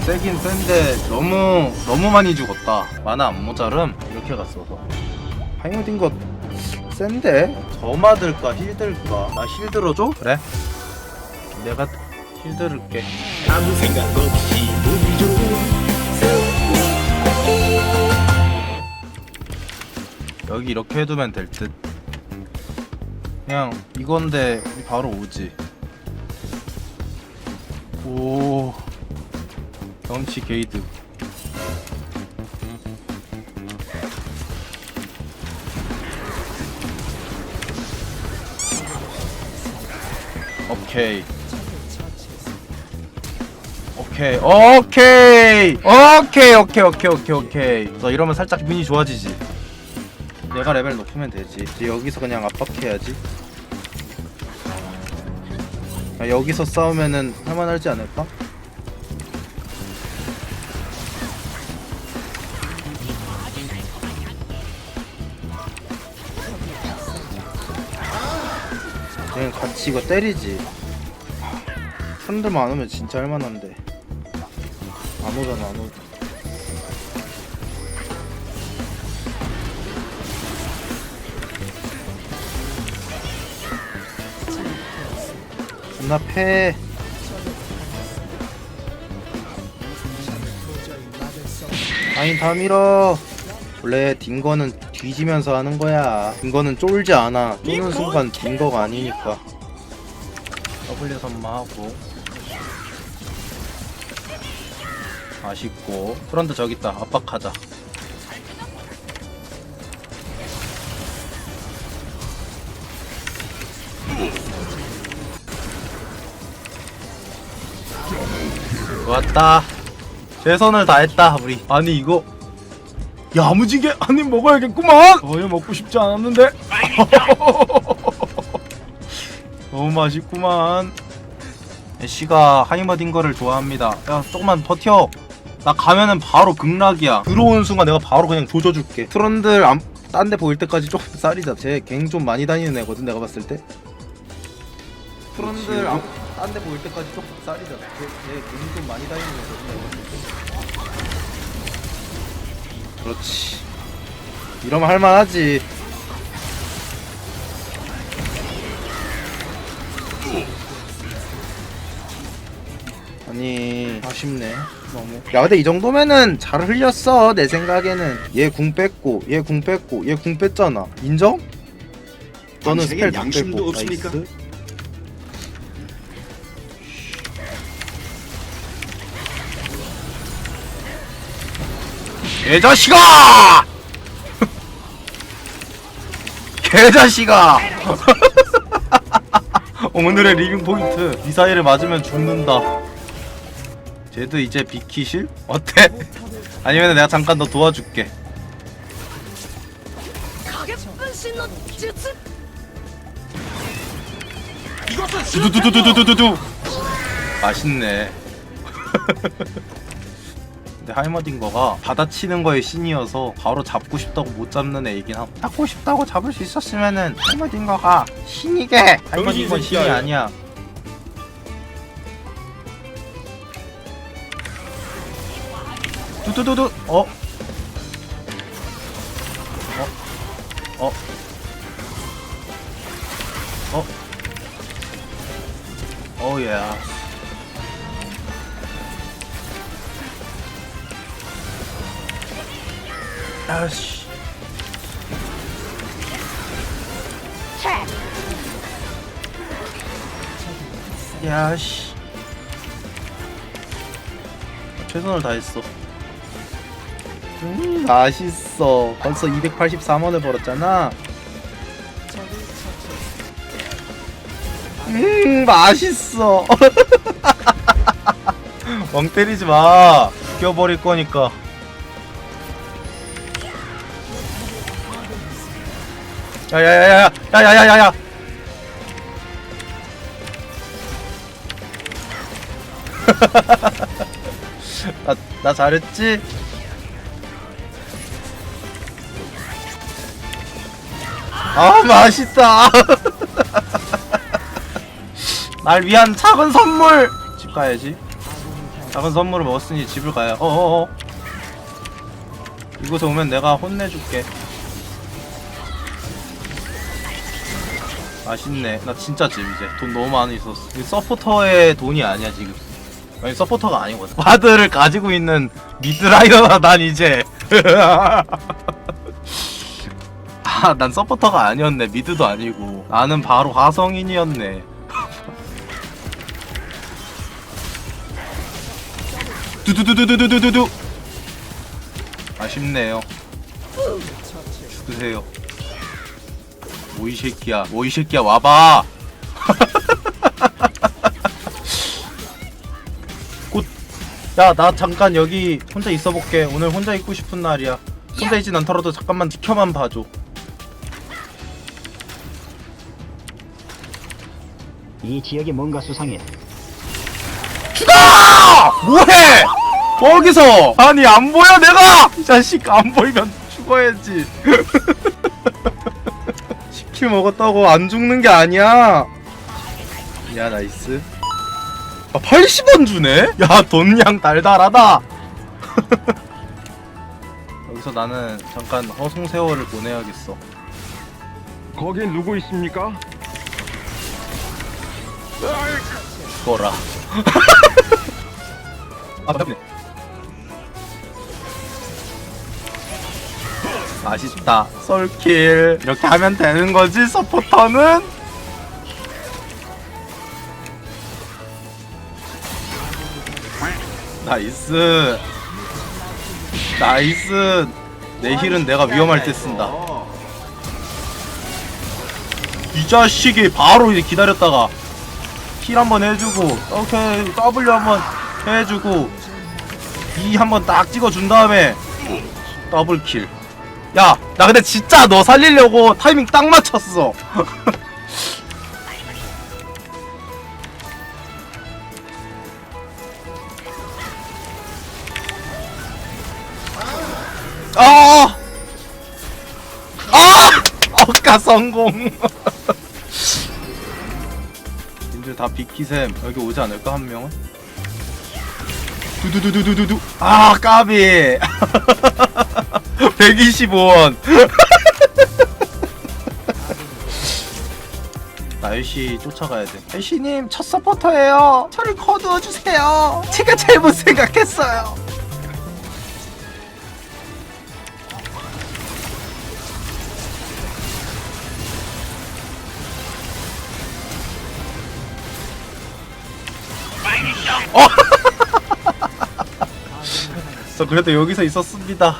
세긴 센데 너무 너무 많이 죽었다 만화 안 모자름 이렇게 갔어서 파이어딘 거 센데? 저마 들까 힐 들까 나 힐 들어줘? 그래 내가 힐 들을게 아무 생각 없이 운 좋은 여기 이렇게 해두면 될 듯. 그냥 이건데 바로 오지. 오. 경치 게이드. 오케이. 오케이. 오케이. 오케이. 오케이. 오케이. 오케이. 오케이. 너 이러면 살짝 기분이 좋아지지. 내가 레벨 높으면 되지. 이제 여기서 그냥 압박해야지. 야, 여기서 싸우면은 할만하지 않을까? 그냥 같이 이거 때리지. 사람들만 안 오면 진짜 할만한데. 안 오잖아, 안 오잖아. 존나 패. 아니 다 밀어. 원래 딩거는 뒤지면서 하는 거야. 딩거는 쫄지 않아. 쫄는 순간 딩거가 아니니까. W 선마하고. 아쉽고. 프런트 저기 있다. 압박하자. 왔다. 최선을 다했다 우리. 아니 이거 야무지게 한 입 먹어야겠구만. 어여 먹고 싶지 않았는데. 너무 맛있구만. 애쉬가 하이머딘 거를 좋아합니다. 야 조금만 버텨. 나 가면은 바로 극락이야. 들어오는 순간 내가 바로 그냥 조져줄게. 트런들 딴데 보일 때까지 조금 쌀이자. 쟤갱 좀 많이 다니는 애거든 내가 봤을 때. 트런들 딴데 보일 때까지 조금 쌀이자. 쟤갱 좀 많이 다니는 애거든 내가 봤을 때. 그렇지. 이러면 할만하지. 아니 아쉽네 너무 야 근데 이 정도면은 잘 흘렸어 내 생각에는 얘 궁 뺐고 얘 궁 뺐고 얘 궁 뺐잖아 인정? 너는 스펠 다 양심도 없습니까? 나이스 개자식아! 개자식아! 오늘의 리빙 포인트 미사일을 맞으면 죽는다 쟤도 이제 비키실? 어때? 아니면 내가 잠깐 너 도와줄게 두두두두두두두두 맛있네 근데 하이머딩거가 받아치는 거에 신이어서 바로 잡고 싶다고 못 잡는 애이긴 하고 잡고 싶다고 잡을 수 있었으면은 하이머딩거가 신이게 하이머딩거 신이 새끼야. 아니야 두두두두 어? 어? 어? 어? Yeah. 아씨. 야씨. 최선을 다했어. 음, 맛있어. 벌써 283원을 벌었잖아. 음, 맛있어. 멍 때리지 마. 죽여버릴 거니까. 야야야야야, 야 야야야야. 나, 나 잘했지? 아, 맛있다. 날 위한 작은 선물! 집 가야지. 작은 선물을 먹었으니 집을 가야 어어어 이곳에 오면 내가 혼내줄게 아쉽네. 나 진짜 집 이제. 돈 너무 많이 있었어 이 서포터의 돈이 아니야 지금. 아니 서포터가 아니거든 바드를 가지고 있는 미드라이너다 난 이제. 아 난 서포터가 아니었네. 미드도 아니고. 나는 바로 화성인이었네. 두두두두두두두두. 아쉽네요. 죽으세요 뭐 이 새끼야 뭐 이 새끼야 와봐! 곧야나 잠깐 여기 혼자 있어볼게. 오늘 혼자 있고 싶은 날이야. 혼자 있진 않더라도 잠깐만 지켜만 봐줘. 이 지역이 뭔가 수상해. 죽어! 뭐해? 거기서! 아니 안 보여 내가! 이 자식 안 보이면 죽어야지 시킬 먹었다고 안 죽는 게 아니야. 야 나이스. 아 80원 주네? 야 돈량 달달하다. 여기서 나는 잠깐 허송 세월을 보내야겠어. 거긴 누구 있습니까? 죽어라. 아 맞네 아쉽다. 솔킬. 이렇게 하면 되는 거지 서포터는? 나이스. 나이스. 내 힐은 내가 위험할 때 쓴다. 이 자식이 바로 이제 기다렸다가 힐 한번 해주고 오케이 W 한번 해주고 E 한번 딱 찍어준 다음에 더블킬 야 나 근데 진짜 너 살리려고 타이밍 딱 맞췄어 아! 아! 억까 성공 님들 다 비키셈 여기 오지 않을까 한 명은? 두두두두두두두 아 까비 125원. 나유씨 쫓아가야 돼. 아유씨님 첫 서포터예요. 저를 거두어 주세요. 제가 잘못 생각했어요. 저 그래도 여기서 있었습니다.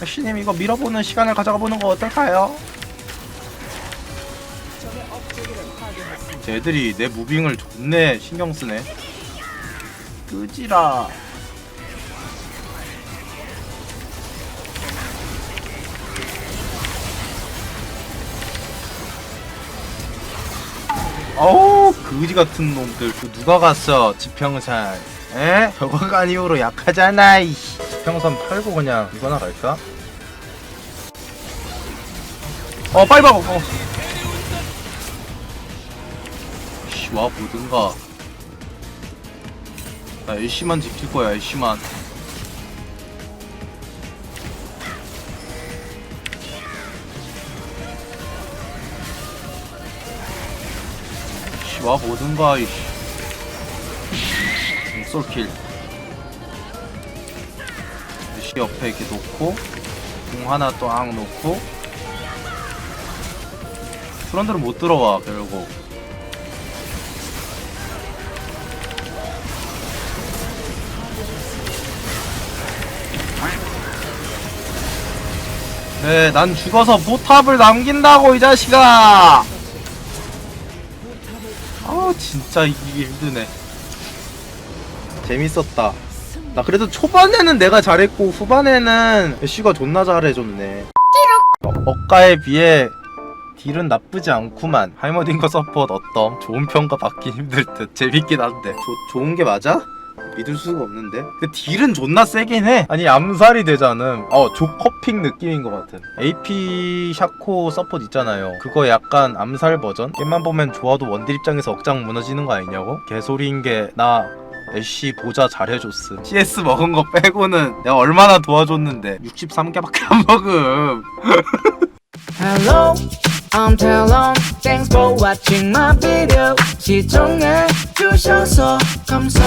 아씨님 이거 밀어보는 시간을 가져가 보는 거 어떨까요? 쟤들이 내 무빙을 존내 신경 쓰네. 끄지라. 어우 그지 같은 놈들 그 누가 갔어 지평산 에? 저거가 이후로 약하잖아 이씨 지평선 팔고 그냥 이거나 갈까? 어 빨리 박어 어. 씨와 보든가 나 애쉬만 지킬 거야 애쉬만 씨와 보든가 이씨 솔킬 옆에 이렇게 놓고 공 하나 또 앙 놓고 트런들은 못 들어와 결국 네, 난 죽어서 보탑을 남긴다고 이 자식아. 아, 진짜 이기기 힘드네. 재밌었다. 나 그래도 초반에는 내가 잘했고 후반에는 애쉬가 존나 잘해줬네. 어, 억가에 비해 딜은 나쁘지 않구만. 하이머딩거 서폿 어떤 좋은 평가 받기 힘들 듯. 재밌긴 한데. 조, 좋은 게 맞아? 믿을 수가 없는데. 근데 딜은 존나 세긴 해. 아니 암살이 되잖음. 어 조커픽 느낌인 것 같은. AP 샤코 서폿 있잖아요. 그거 약간 암살 버전. 게임만 보면 좋아도 원딜 입장에서 억장 무너지는 거 아니냐고? 개소리인 게 나 애쉬 보자 잘해줬음 CS 먹은 거 빼고는 내가 얼마나 도와줬는데 63개밖에 안 먹음 Hello, I'm Talon. Thanks for watching my video. 시청해 주셔서 감사.